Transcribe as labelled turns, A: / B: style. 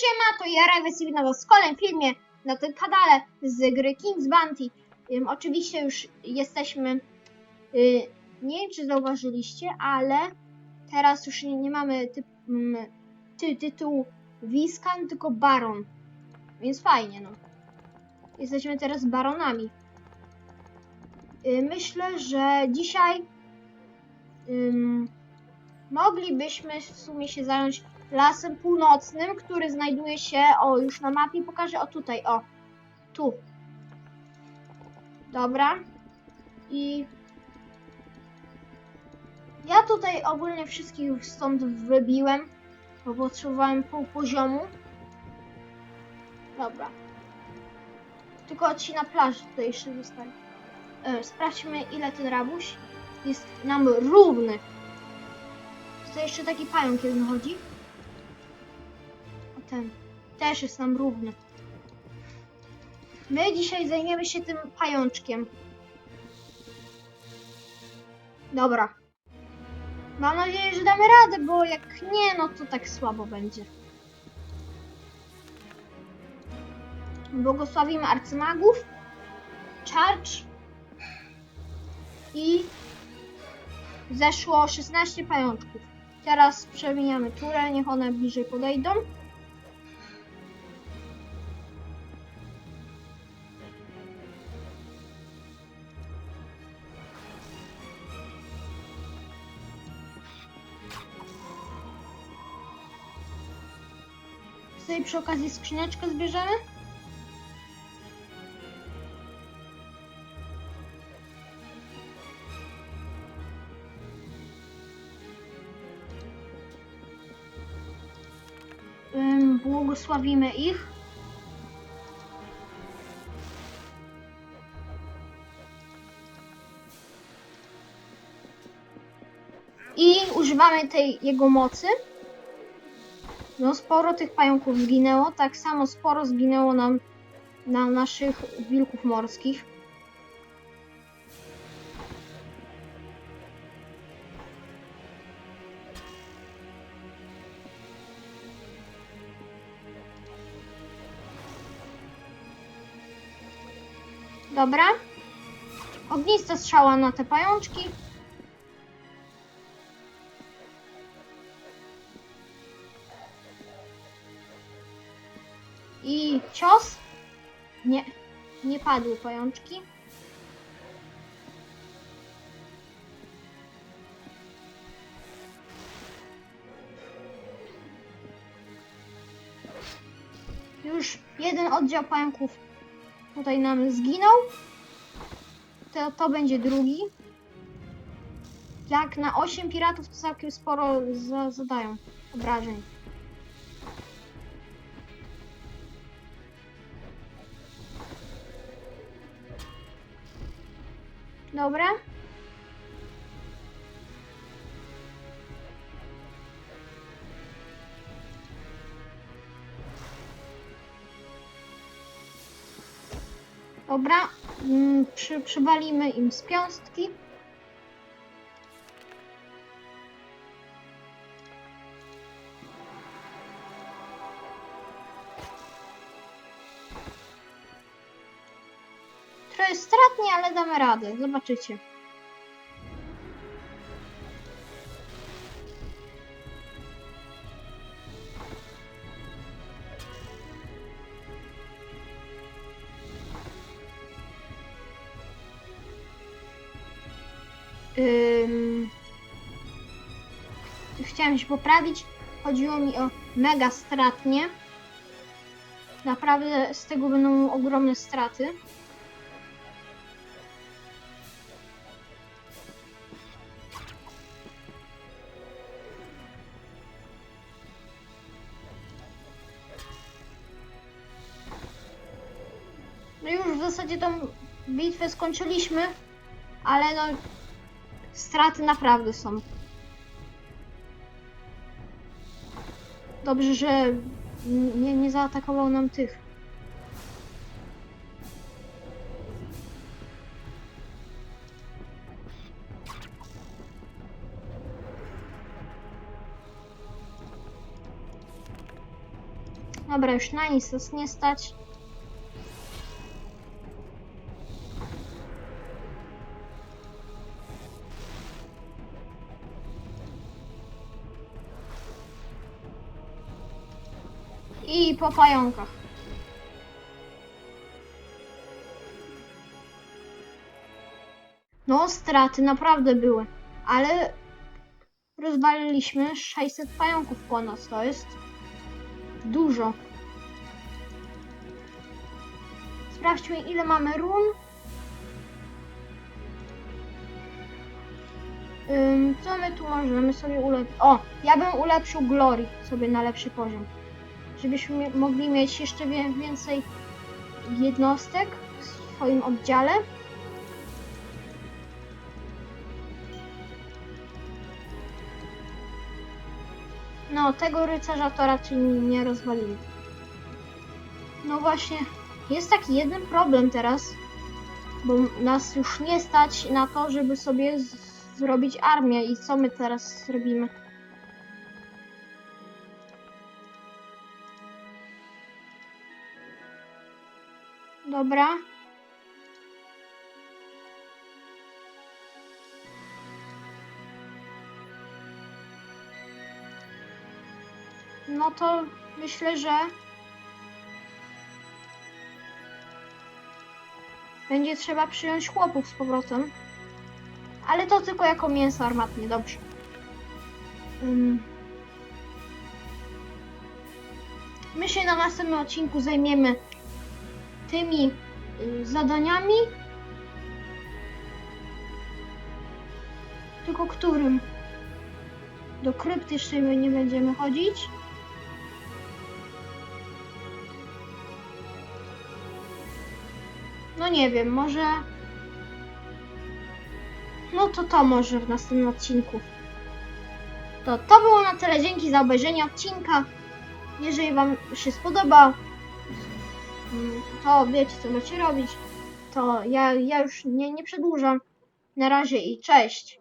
A: siema, to ja Rajwes i witam was w kolejnym filmie na tym kanale z gry King's Bounty. Ym, oczywiście już jesteśmy, y, nie wiem czy zauważyliście, ale teraz już nie, nie mamy mm, ty, tytułu Wiskan, tylko Baron. Więc fajnie, no. Jesteśmy teraz baronami. Y, myślę, że dzisiaj ym, moglibyśmy w sumie się zająć lasem północnym, który znajduje się, o już na mapie pokażę, o tutaj, o, tu. Dobra. I ja tutaj ogólnie wszystkich stąd wybiłem, bo potrzebowałem pół poziomu. Dobra. Tylko ci na plaży tutaj jeszcze zostali. E, sprawdźmy ile ten rabuś jest nam równy. To jeszcze taki pająk jeden chodzi. Ten też jest nam równy. My dzisiaj zajmiemy się tym pajączkiem. Dobra. Mam nadzieję, że damy radę, bo jak nie, no to tak słabo będzie. Błogosławimy arcymagów. Charge. I zeszło 16 pajączków. Teraz przemieniamy turę, niech one bliżej podejdą. Tutaj przy okazji skrzyneczkę zbierzemy. Błogosławimy ich. I używamy tej jego mocy. No sporo tych pająków zginęło, tak samo sporo zginęło nam na naszych wilków morskich. Dobra. Ognista strzała na te pajączki. I cios. Nie, nie padły pajączki. Już jeden oddział pająków tutaj nam zginął. To, to będzie drugi. Jak na 8 piratów to całkiem sporo za, zadają obrażeń. Dobra. Dobra, mm, przy, przywalimy im z piąstki. Stratnie, ale damy radę, zobaczycie. Chciałem się poprawić. Chodziło mi o mega stratnie. Naprawdę z tego będą ogromne straty. Zasadzie tą bitwę skończyliśmy, ale no straty naprawdę są. Dobrze, że nie, nie zaatakował nam tych. Dobra, już na nic nas nie stać. I po pająkach. No, straty naprawdę były, ale rozwaliliśmy 600 pająków ponad, to jest dużo. Sprawdźmy ile mamy run. Co my tu możemy sobie ulepszyć? O, ja bym ulepszył Glory sobie na lepszy poziom. Żebyśmy mogli mieć jeszcze więcej jednostek w swoim oddziale. No, tego rycerza to raczej nie rozwalimy. No właśnie, jest taki jeden problem teraz, bo nas już nie stać na to, żeby sobie zrobić armię i co my teraz zrobimy? Dobra. No to myślę, że będzie trzeba przyjąć chłopów z powrotem. Ale to tylko jako mięso armatnie, dobrze. Ym. My się na następnym odcinku zajmiemy tymi y, zadaniami. Tylko którym? Do krypty jeszcze nie będziemy chodzić. No nie wiem, może. No to to może w następnym odcinku. To to było na tyle. Dzięki za obejrzenie odcinka. Jeżeli Wam się spodobał, mm, to wiecie co macie robić. To ja, ja już nie, nie przedłużam. Na razie i cześć.